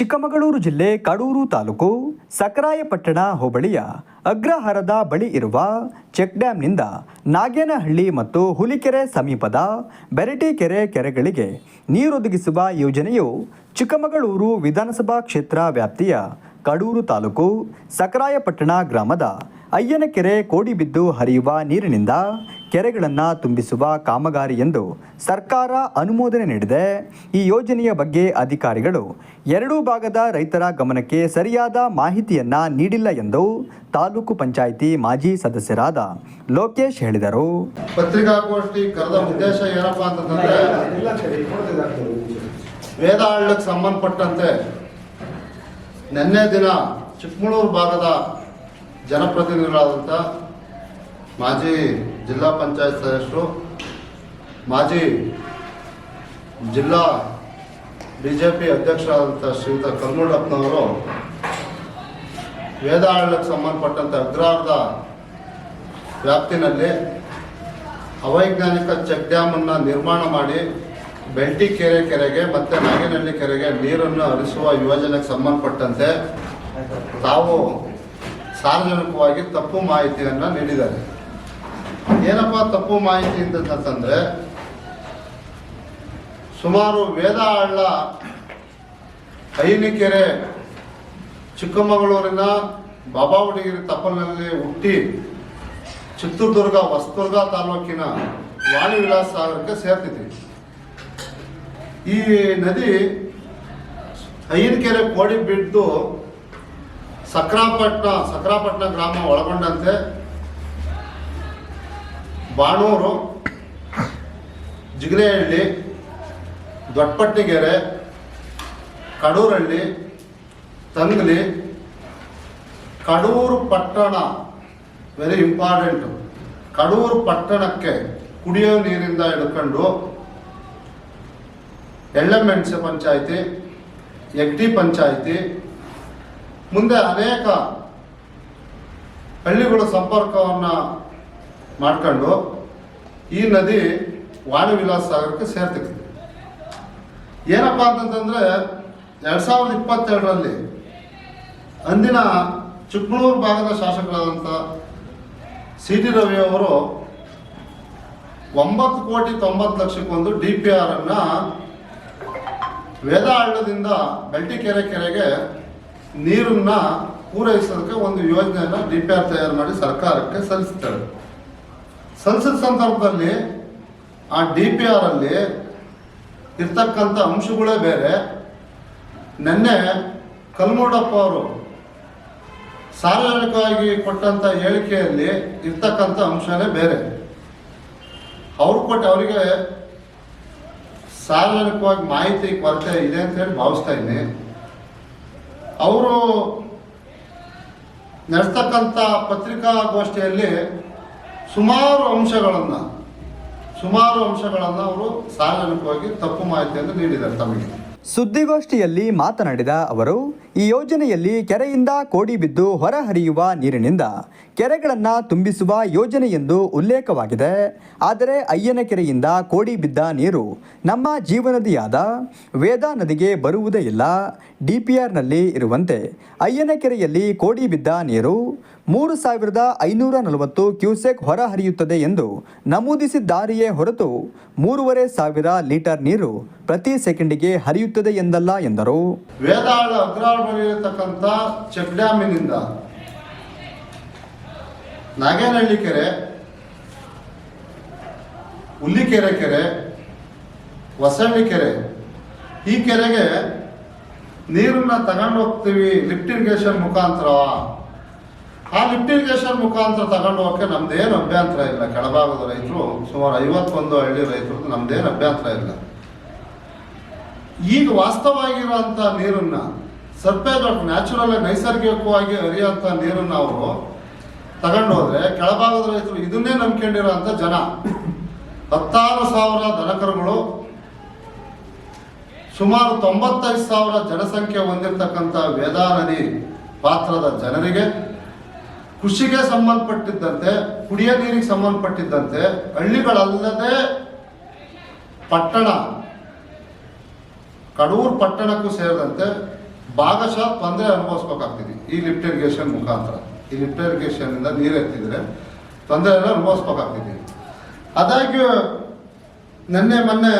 ಚಿಕ್ಕಮಗಳೂರು ಜಿಲ್ಲೆ ಕಡೂರು ತಾಲೂಕು ಸಕರಾಯಪಟ್ಟಣ ಹೋಬಳಿಯ ಅಗ್ರಹಾರದ ಬಳಿ ಇರುವ ಚೆಕ್ ಡ್ಯಾಂನಿಂದ ನಾಗೇನಹಳ್ಳಿ ಮತ್ತು ಹುಲಿಕೆರೆ ಸಮೀಪದ ಬೆರಟಿಕೆರೆ ಕೆರೆಗಳಿಗೆ ನೀರೊದಗಿಸುವ ಯೋಜನೆಯು ಚಿಕ್ಕಮಗಳೂರು ವಿಧಾನಸಭಾ ಕ್ಷೇತ್ರ ವ್ಯಾಪ್ತಿಯ ಕಡೂರು ತಾಲೂಕು ಸಕರಾಯಪಟ್ಟಣ ಗ್ರಾಮದ ಅಯ್ಯನಕೆರೆ ಕೋಡಿಬಿದ್ದು ಹರಿಯುವ ನೀರಿನಿಂದ ಕೆರೆಗಳನ್ನು ತುಂಬಿಸುವ ಕಾಮಗಾರಿ ಎಂದು ಸರ್ಕಾರ ಅನುಮೋದನೆ ನೀಡಿದೆ. ಈ ಯೋಜನೆಯ ಬಗ್ಗೆ ಅಧಿಕಾರಿಗಳು ಎರಡೂ ಭಾಗದ ರೈತರ ಗಮನಕ್ಕೆ ಸರಿಯಾದ ಮಾಹಿತಿಯನ್ನು ನೀಡಿಲ್ಲ ಎಂದು ತಾಲೂಕು ಪಂಚಾಯಿತಿ ಮಾಜಿ ಸದಸ್ಯರಾದ ಲೋಕೇಶ್ ಹೇಳಿದರು. ಪತ್ರಿಕಾಗೋಷ್ಠಿ ಕರೆದ ಉದ್ದೇಶ ಏನಪ್ಪಾ ಅಂತಂದ್ರೆ ಸಂಬಂಧಪಟ್ಟಂತೆ ನಿನ್ನೆ ದಿನ ಚಿಕ್ಕಮಗಳೂರು ಭಾಗದ ಜನಪ್ರತಿನಿಧಿಗಳಾದಂಥ ಮಾಜಿ ಜಿಲ್ಲಾ ಪಂಚಾಯತ್ ಸದಸ್ಯರು, ಮಾಜಿ ಜಿಲ್ಲಾ ಬಿ ಜೆ ಪಿ ಅಧ್ಯಕ್ಷರಾದಂಥ ಶ್ರೀಯುತ ಕಲ್ಮುಡಪ್ಪನವರು ವೇದಾಳಕ್ಕೆ ಸಂಬಂಧಪಟ್ಟಂಥ ಅಗ್ರಹಾರದ ವ್ಯಾಪ್ತಿನಲ್ಲಿ ಅವೈಜ್ಞಾನಿಕ ಚೆಕ್ ಡ್ಯಾಮನ್ನು ನಿರ್ಮಾಣ ಮಾಡಿ ಬೆಲ್ಟಿ ಕೆರೆ ಕೆರೆಗೆ ಮತ್ತು ನಾಗೇನಹಳ್ಳಿ ಕೆರೆಗೆ ನೀರನ್ನು ಹರಿಸುವ ಯೋಜನೆಗೆ ಸಂಬಂಧಪಟ್ಟಂತೆ ತಾವು ಸಾರ್ವಜನಿಕವಾಗಿ ತಪ್ಪು ಮಾಹಿತಿಯನ್ನು ನೀಡಿದ್ದಾರೆ. ಏನಪ್ಪ ತಪ್ಪು ಮಾಹಿತಿ ಅಂತಂತಂದರೆ, ಸುಮಾರು ವೇದಹಳ್ಳ ಐನಿಕೆರೆ ಚಿಕ್ಕಮಗಳೂರಿನ ಬಾಬಾ ಹುಡುಗಿರಿ ತಪ್ಪಲಿನಲ್ಲಿ ಹುಟ್ಟಿ ಚಿತ್ರದುರ್ಗ ಹೊಸದುರ್ಗ ತಾಲೂಕಿನ ವಾಣಿ ವಿಲಾಸ ಸಾಗರಕ್ಕೆ ಸೇರ್ತಿದೆ ಈ ನದಿ ಐನಕೆರೆ ಕೋಡಿ ಬಿದ್ದು ಸಕ್ರಾಪಟ್ಟಣ ಸಕ್ರಾಪಟ್ಟಣ ಗ್ರಾಮ ಒಳಗೊಂಡಂತೆ. ಬಾಣೂರು, ಜಿಗರೆಹಳ್ಳಿ ದೊಡ್ಡಪಟ್ಟಿಗೆರೆ ಕಡೂರಳ್ಳಿ ತಂಗ್ಲಿ, ಕಡೂರು ಪಟ್ಟಣ ವೆರಿ ಇಂಪಾರ್ಟೆಂಟ್ ಕಡೂರು ಪಟ್ಟಣಕ್ಕೆ ಕುಡಿಯೋ ನೀರಿಂದ ಹಿಡ್ಕೊಂಡು ಎಳ್ಳಮೆಣಸೆ ಪಂಚಾಯಿತಿ, ಎಗ್ಡಿ ಪಂಚಾಯಿತಿ ಮುಂದೆ ಅನೇಕ ಹಳ್ಳಿಗಳ ಸಂಪರ್ಕವನ್ನು ಮಾಡ್ಕೊಂಡು ಈ ನದಿ ವಾಣಿ ವಿಲಾಸ ಸಾಗರಕ್ಕೆ ಸೇರ್ತಿದೆ ಏನಪ್ಪ ಅಂತಂತಂದರೆ ಎರಡು ಸಾವಿರದ ಇಪ್ಪತ್ತೆರಡರಲ್ಲಿ ಅಂದಿನ ಚಿಕ್ಕಮಗಳೂರು ಭಾಗದ ಶಾಸಕರಾದಂಥ ಸಿ ಟಿ ರವಿ ಅವರು ಒಂಬತ್ತು ಕೋಟಿ ತೊಂಬತ್ತು ಲಕ್ಷಕ್ಕೊಂದು ಡಿ ಪಿ ಆರನ್ನು ವೇದಹಳ್ಳದಿಂದ ಬೆಲ್ಟಿಕೆರೆ ಕೆರೆಗೆ ನೀರನ್ನ ಪೂರೈಸೋದಕ್ಕೆ ಒಂದು ಯೋಜನೆಯನ್ನ ಡಿ ಪಿ ಆರ್ ತಯಾರು ಮಾಡಿ ಸರ್ಕಾರಕ್ಕೆ ಸಲ್ಲಿಸ್ತಾರೆ. ಸಲ್ಲಿಸಿದ ಸಂದರ್ಭದಲ್ಲಿ ಆ ಡಿ ಪಿ ಆರ್ ಅಲ್ಲಿ ಇರ್ತಕ್ಕಂಥ ಅಂಶಗಳೇ ಬೇರೆ. ನಿನ್ನೆ ಕಲ್ಮೂಡಪ್ಪ ಅವರು ಸಾರ್ವಜನಿಕವಾಗಿ ಕೊಟ್ಟಂತ ಹೇಳಿಕೆಯಲ್ಲಿ ಇರ್ತಕ್ಕಂಥ ಅಂಶನೇ ಬೇರೆ. ಅವ್ರು ಕೊಟ್ಟ ಅವರಿಗೆ ಸಾರ್ವಜನಿಕವಾಗಿ ಮಾಹಿತಿ ಕೊರತೆ ಇದೆ ಅಂತ ಹೇಳಿ ಭಾವಿಸ್ತಾ ಇದ್ದೀನಿ. ಅವರು ನಡೆಸ್ತಕ್ಕಂಥ ಪತ್ರಿಕಾಗೋಷ್ಠಿಯಲ್ಲಿ ಸುಮಾರು ಅಂಶಗಳನ್ನು ಸುಮಾರು ಅಂಶಗಳನ್ನು ಅವರು ಸಾರ್ವಜನಿಕವಾಗಿ ತಪ್ಪು ಮಾಹಿತಿಯನ್ನು ನೀಡಿದ್ದಾರೆ ತಮಗೆ. ಸುದ್ದಿಗೋಷ್ಠಿಯಲ್ಲಿ ಮಾತನಾಡಿದ ಅವರು ಈ ಯೋಜನೆಯಲ್ಲಿ ಕೆರೆಯಿಂದ ಕೋಡಿ ಬಿದ್ದು ಹೊರಹರಿಯುವ ನೀರಿನಿಂದ ಕೆರೆಗಳನ್ನು ತುಂಬಿಸುವ ಯೋಜನೆ ಎಂದು ಉಲ್ಲೇಖವಾಗಿದೆ. ಆದರೆ ಅಯ್ಯನ ಕೆರೆಯಿಂದ ಕೋಡಿ ಬಿದ್ದ ನೀರು ನಮ್ಮ ಜೀವನದಿಯಾದ ವೇದಾ ನದಿಗೆ ಬರುವುದೇ ಇಲ್ಲ. ಡಿ ಪಿ ಆರ್ನಲ್ಲಿ ಇರುವಂತೆ ಅಯ್ಯನ ಕೆರೆಯಲ್ಲಿ ಕೋಡಿ ಬಿದ್ದ ನೀರು ಮೂರು ಸಾವಿರದ ಐನೂರ ನಲವತ್ತು ಕ್ಯೂಸೆಕ್ ಹೊರಹರಿಯುತ್ತದೆ ಎಂದು ನಮೂದಿಸಿದ್ದಾರೆಯೇ ಹೊರತು ಮೂರುವರೆ ಸಾವಿರ ಲೀಟರ್ ನೀರು ಪ್ರತಿ ಸೆಕೆಂಡಿಗೆ ಹರಿಯುತ್ತದೆ ಎಂದಲ್ಲ ಎಂದರು. ವೇದಾಳ ಅಗ್ರಹಾರ ಬಳಿ ಇರತಕ್ಕಂಥ ಚೆಕ್ ಡ್ಯಾಮಿನಿಂದ ನಾಗೇನಹಳ್ಳಿ ಕೆರೆ, ಹುಲ್ಲಿಕೆರೆ ಕೆರೆ, ಹೊಸಳ್ಳಿ ಕೆರೆ, ಈ ಕೆರೆಗೆ ನೀರನ್ನ ತಗೊಂಡು ಹೋಗ್ತೀವಿ ಲಿಫ್ಟ್ ಇರಿಗೇಷನ್ ಮುಖಾಂತರ. ಆ ಲಿಫ್ಟ್ ಇರಿಗೇಷನ್ ಮುಖಾಂತರ ತಗೊಂಡು ಹೋಗಕ್ಕೆ ನಮ್ದೇನು ಅಭ್ಯಂತರ ಇಲ್ಲ. ಕೆಳಭಾಗದ ರೈತರು ಸುಮಾರು ಐವತ್ತೊಂದು ಹಳ್ಳಿ ರೈತರು ನಮ್ದೇನು ಅಭ್ಯಂತರ ಇಲ್ಲ. ಈಗ ವಾಸ್ತವವಾಗಿರುವಂಥ ನೀರನ್ನ ಸರ್ಪೇಜ್ ನ್ಯಾಚುರಲ್ ನೈಸರ್ಗಿಕವಾಗಿ ಹರಿಯುವಂಥ ನೀರು ಅವರು ತಗೊಂಡು ಹೋದ್ರೆ ಕೆಳಭಾಗದ ರೈತರು ಇದನ್ನೇ ನಂಬ್ಕೊಂಡಿರೋಂಥ ಜನ. ಹತ್ತಾರು ಸಾವಿರ ದನಕರುಗಳು, ಸುಮಾರು ತೊಂಬತ್ತೈದು ಸಾವಿರ ಜನಸಂಖ್ಯೆ ಹೊಂದಿರತಕ್ಕಂಥ ವೇದಾ ನದಿ ಪಾತ್ರದ ಜನರಿಗೆ, ಕೃಷಿಗೆ ಸಂಬಂಧಪಟ್ಟಿದ್ದಂತೆ, ಕುಡಿಯ ನೀರಿಗೆ ಸಂಬಂಧಪಟ್ಟಿದ್ದಂತೆ, ಹಳ್ಳಿಗಳಲ್ಲದೆ ಪಟ್ಟಣ, ಕಡೂರು ಪಟ್ಟಣಕ್ಕೂ ಸೇರಿದಂತೆ ಭಾಗಶಃ ತೊಂದರೆ ಅನುಭವಿಸ್ಬೇಕಾಗ್ತಿದೆ. ಈ ಲಿಫ್ಟ್ ಇರಿಗೇಷನ್ ಮುಖಾಂತರ. ಈ ಲಿಫ್ಟ್ ಇರಿಗೇಷನ್ನಿಂದ ನೀರು ಎತ್ತಿದ್ರೆ ತೊಂದರೆಯನ್ನು ಅನುಭವಿಸ್ಬೇಕಾಗ್ತಿದೆ. ಆದಾಗ್ಯೂ ನಿನ್ನೆ ಮೊನ್ನೆ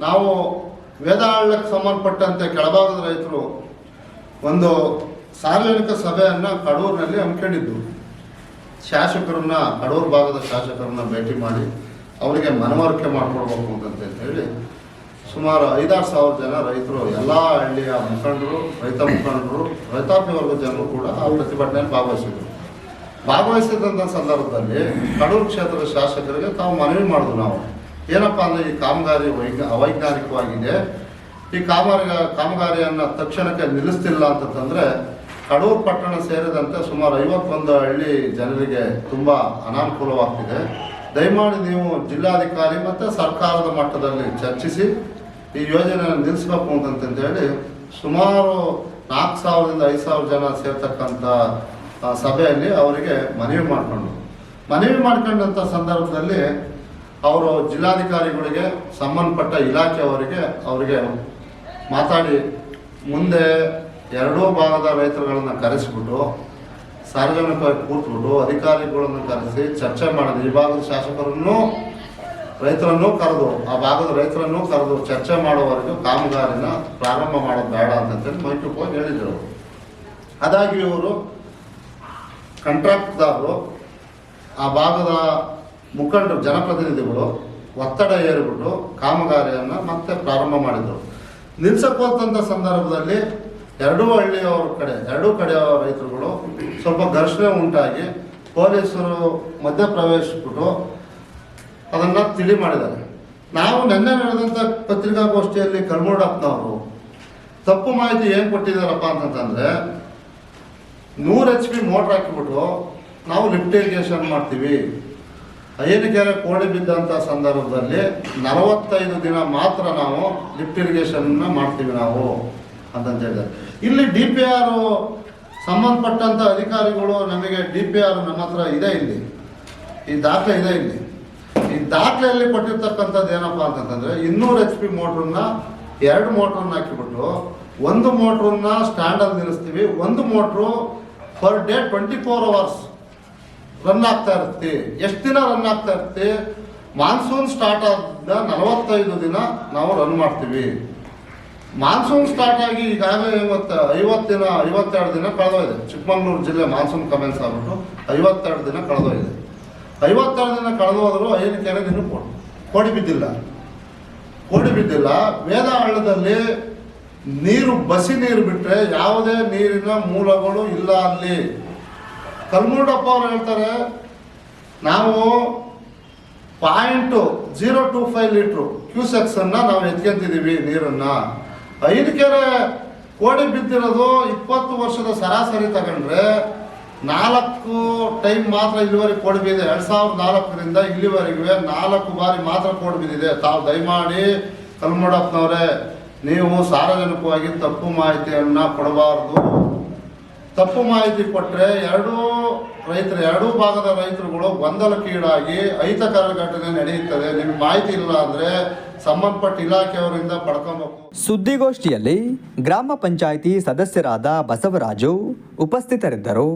ನಾವು ವೇದಾಳಕ್ಕೆ ಸಂಬಂಧಪಟ್ಟಂತೆ ಕೆಳಭಾಗದ ರೈತರು ಒಂದು ಸಾರ್ವಜನಿಕ ಸಭೆಯನ್ನು ಕಡೂರಿನಲ್ಲಿ ಹಮ್ಮಿಕೊಂಡಿದ್ದು. ಶಾಸಕರನ್ನ, ಕಡೂರು ಭಾಗದ ಶಾಸಕರನ್ನ ಭೇಟಿ ಮಾಡಿ ಅವರಿಗೆ ಮನವರಿಕೆ ಮಾಡಿಕೊಡ್ಬೇಕು ಅಂತಂತ ಹೇಳಿ ಸುಮಾರು ಐದಾರು ಸಾವಿರ ಜನ ರೈತರು, ಎಲ್ಲ ಹಳ್ಳಿಯ ಮುಖಂಡರು, ರೈತ ಮುಖಂಡರು ರೈತಾಪಿ ವರ್ಗದ ಜನರು ಕೂಡ ಆ ಪ್ರತಿಭಟನೆಯಲ್ಲಿ ಭಾಗವಹಿಸಿದ್ರು. ಭಾಗವಹಿಸಿದಂಥ ಸಂದರ್ಭದಲ್ಲಿ ಕಡೂರು ಕ್ಷೇತ್ರದ ಶಾಸಕರಿಗೆ ತಾವು ಮನವಿ ಮಾಡಿದ್ರು ನಾವು. ಏನಪ್ಪ ಅಂದರೆ ಈ ಕಾಮಗಾರಿ ವೈಜ್ಞ, ಅವೈಜ್ಞಾನಿಕವಾಗಿದೆ. ಈ ಕಾಮಗಾರಿ ಕಾಮಗಾರಿಯನ್ನು ತಕ್ಷಣಕ್ಕೆ ನಿಲ್ಲಿಸ್ತಿಲ್ಲ ಅಂತಂದರೆ ಕಡೂರು ಪಟ್ಟಣ ಸೇರಿದಂತೆ ಸುಮಾರು ಐವತ್ತೊಂದು ಹಳ್ಳಿ ಜನರಿಗೆ ತುಂಬ ಅನಾನುಕೂಲವಾಗ್ತಿದೆ. ದಯಮಾಡಿ ನೀವು ಜಿಲ್ಲಾಧಿಕಾರಿ ಮತ್ತು ಸರ್ಕಾರದ ಮಟ್ಟದಲ್ಲಿ ಚರ್ಚಿಸಿ ಈ ಯೋಜನೆಯನ್ನು ನಿಲ್ಲಿಸಬೇಕು ಹೇಳಿ ಸುಮಾರು ನಾಲ್ಕು ಸಾವಿರದಿಂದ ಐದು ಸಾವಿರ ಜನ ಸೇರ್ತಕ್ಕಂಥ ಸಭೆಯಲ್ಲಿ ಅವರಿಗೆ ಮನವಿ ಮಾಡಿಕೊಂಡು. ಮನವಿ ಮಾಡ್ಕೊಂಡಂಥ ಸಂದರ್ಭದಲ್ಲಿ ಅವರು ಜಿಲ್ಲಾಧಿಕಾರಿಗಳಿಗೆ, ಸಂಬಂಧಪಟ್ಟ ಇಲಾಖೆಯವರಿಗೆ ಅವರಿಗೆ ಮಾತಾಡಿ, ಮುಂದೆ ಎರಡೂ ಭಾಗದ ರೈತರುಗಳನ್ನು ಕರೆಸಿಬಿಟ್ಟು, ಸಾರ್ವಜನಿಕವಾಗಿ ಕೂತ್ಬಿಟ್ಟು, ಅಧಿಕಾರಿಗಳನ್ನು ಕರೆಸಿ, ಚರ್ಚೆ ಮಾಡಿದ್ರು ಈ ಭಾಗದ ಶಾಸಕರನ್ನು ರೈತರನ್ನು ಕರೆದು, ಆ ಭಾಗದ ರೈತರನ್ನು ಕರೆದು ಚರ್ಚೆ ಮಾಡುವವರೆಗೂ ಕಾಮಗಾರಿನ ಪ್ರಾರಂಭ ಮಾಡೋದು ಬೇಡ ಅಂತಂತೇಳಿ ಹೋಗಿ ಹೇಳಿದರು. ಅದಾಗಿ ಇವರು ಕಾಂಟ್ರಾಕ್ಟ್ದಾರರು ಆ ಭಾಗದ ಮುಖಂಡರು, ಜನಪ್ರತಿನಿಧಿಗಳು ಒತ್ತಡ ಏರಿಬಿಟ್ಟು ಕಾಮಗಾರಿಯನ್ನು ಮತ್ತೆ ಪ್ರಾರಂಭ ಮಾಡಿದರು. ನಿಲ್ಸಕ್ಕೆ ಹೋದಂಥ ಸಂದರ್ಭದಲ್ಲಿ ಎರಡೂ ಹಳ್ಳಿಯವ್ರ ಕಡೆ, ಎರಡೂ ಕಡೆಯ ರೈತರುಗಳು ಸ್ವಲ್ಪ ಘರ್ಷಣೆ ಉಂಟಾಗಿ ಪೊಲೀಸರು ಮಧ್ಯ ಪ್ರವೇಶಿಸ್ಬಿಟ್ಟು ಅದನ್ನು ತಿಳಿ ಮಾಡಿದ್ದಾರೆ. ನಾವು ನಿನ್ನೆ ನಡೆದಂಥ ಪತ್ರಿಕಾಗೋಷ್ಠಿಯಲ್ಲಿ ಕರ್ಮೋಡಪ್ಪನವರು ತಪ್ಪು ಮಾಹಿತಿ ಏನು ಕೊಟ್ಟಿದ್ದಾರಪ್ಪ ಅಂತಂದ್ರೆ ನೂರು ಎಚ್ ಪಿ ಮೋಟ್ರ್ ಹಾಕಿಬಿಟ್ಟು ನಾವು ಲಿಫ್ಟ್ ಇರಿಗೇಷನ್ ಮಾಡ್ತೀವಿ. ಅಯ್ಯನಕೆರೆ ಕೋಡಿ ಬಿದ್ದಂಥ ಸಂದರ್ಭದಲ್ಲಿ ನಲವತ್ತೈದು ದಿನ ಮಾತ್ರ ನಾವು ಲಿಫ್ಟ್ ಇರಿಗೇಷನ್ನ ಮಾಡ್ತೀವಿ ನಾವು ಅಂತಂತ ಹೇಳಿದ್ದಾರೆ. ಇಲ್ಲಿ ಡಿ ಪಿ ಆರ್ ಸಂಬಂಧಪಟ್ಟಂಥ ಅಧಿಕಾರಿಗಳು ನಮಗೆ ಡಿ ಪಿ ಆರ್ ನಮ್ಮ ಹತ್ರ ಇದೆ ಇಲ್ಲಿ. ಈ ದಾಖಲೆ ಇದೆ ಇಲ್ಲಿ. ದಾಖಲೆಯಲ್ಲಿ ಕೊಟ್ಟಿರ್ತಕ್ಕಂಥದ್ದು ಏನಪ್ಪ ಅಂತಂದ್ರೆ ಇನ್ನೂರು ಎಚ್ ಪಿ ಮೋಟ್ರನ್ನ ಎರಡು ಮೋಟ್ರನ್ನ ಹಾಕಿಬಿಟ್ಟು ಒಂದು ಮೋಟ್ರನ್ನ ಸ್ಟ್ಯಾಂಡಲ್ಲಿ ನಿಲ್ಲಿಸ್ತೀವಿ. ಒಂದು motor per day twenty four hours run ಆಗ್ತಾ ಇರ್ತಿ ಎಷ್ಟು ದಿನ ರನ್ ಆಗ್ತಾ ಇರ್ತಿ ಮಾನ್ಸೂನ್ ಸ್ಟಾರ್ಟ್ ಆದ ನಲವತ್ತೈದು ದಿನ ನಾವು ರನ್ ಮಾಡ್ತೀವಿ. ಮಾನ್ಸೂನ್ ಸ್ಟಾರ್ಟ್ ಆಗಿ ಈಗಾಗಲೇ ಇವತ್ತು ಐವತ್ತು ದಿನ, ಐವತ್ತೆರಡು ದಿನ ಕಳೆದೋಗಿದೆ ಚಿಕ್ಕಮಗಳೂರು ಜಿಲ್ಲೆ ಮಾನ್ಸೂನ್ ಕಮೆನ್ಸ್ ಆಗ್ಬಿಟ್ಟು ಐವತ್ತೆರಡು ದಿನ ಕಳೆದೋಗಿದೆ ಐವತ್ತೆರಡು ದಿನ ಕಳೆದೋದ್ರು ಐದು ಕೆರೆ ದಿನ ಕೋಡಿ ಕೋಡಿ ಬಿದ್ದಿಲ್ಲ. ಕೋಡಿ ಬಿದ್ದಿಲ್ಲ. ವೇದ ಹಳ್ಳದಲ್ಲಿ ನೀರು ಬಸಿ ನೀರು ಬಿಟ್ಟರೆ ಯಾವುದೇ ನೀರಿನ ಮೂಲಗಳು ಇಲ್ಲ ಅಲ್ಲಿ. ಕಲ್ಮುರುಡಪ್ಪ ಅವರು ಹೇಳ್ತಾರೆ, ನಾವು point zero two five litre cusecs ಅನ್ನ ನಾವು ಎತ್ಕೊಂತಿದೀವಿ ನೀರನ್ನ. ಐದು ಕೆರೆ ಕೋಡಿ ಬಿದ್ದಿರೋದು ಇಪ್ಪತ್ತು ವರ್ಷದ ಸರಾಸರಿ ತಗೊಂಡ್ರೆ ನಾಲ್ಕು ಟೈಮ್ ಮಾತ್ರ ಇಲ್ಲಿವರೆಗೆ ಕೋಡ್ ಬಿದ್ದಿದೆ. ಎರಡ್ ಸಾವಿರದ ನಾಲ್ಕರಿಂದ ಇಲ್ಲಿವರೆಗೂ ನಾಲ್ಕು ಬಾರಿ ಮಾತ್ರ ಕೋಡ್ ಬಿದ್ದಿದೆ. ತಾವು ದಯಮಾಡಿ ಕಲ್ಮಡಪ್ಪನವರೇ, ನೀವು ಸಾರ್ವಜನಿಕವಾಗಿ ತಪ್ಪು ಮಾಹಿತಿಯನ್ನ ಕೊಡಬಾರದು. ತಪ್ಪು ಮಾಹಿತಿ ಕೊಟ್ಟರೆ ಎರಡೂ ರೈತರು, ಎರಡೂ ಭಾಗದ ರೈತರುಗಳು ಗೊಂದಲಕ್ಕೀಡಾಗಿ ಅಹಿತಕರ ಘಟನೆ ನಡೆಯುತ್ತದೆ. ನಿಮ್ಗೆ ಮಾಹಿತಿ ಇಲ್ಲ ಅಂದ್ರೆ ಸಂಬಂಧಪಟ್ಟ ಇಲಾಖೆಯವರಿಂದ ಪಡ್ಕೊಬೇಕು ಸುದ್ದಿಗೋಷ್ಠಿಯಲ್ಲಿ ಗ್ರಾಮ ಪಂಚಾಯಿತಿ ಸದಸ್ಯರಾದ ಬಸವರಾಜು ಉಪಸ್ಥಿತರಿದ್ದರು.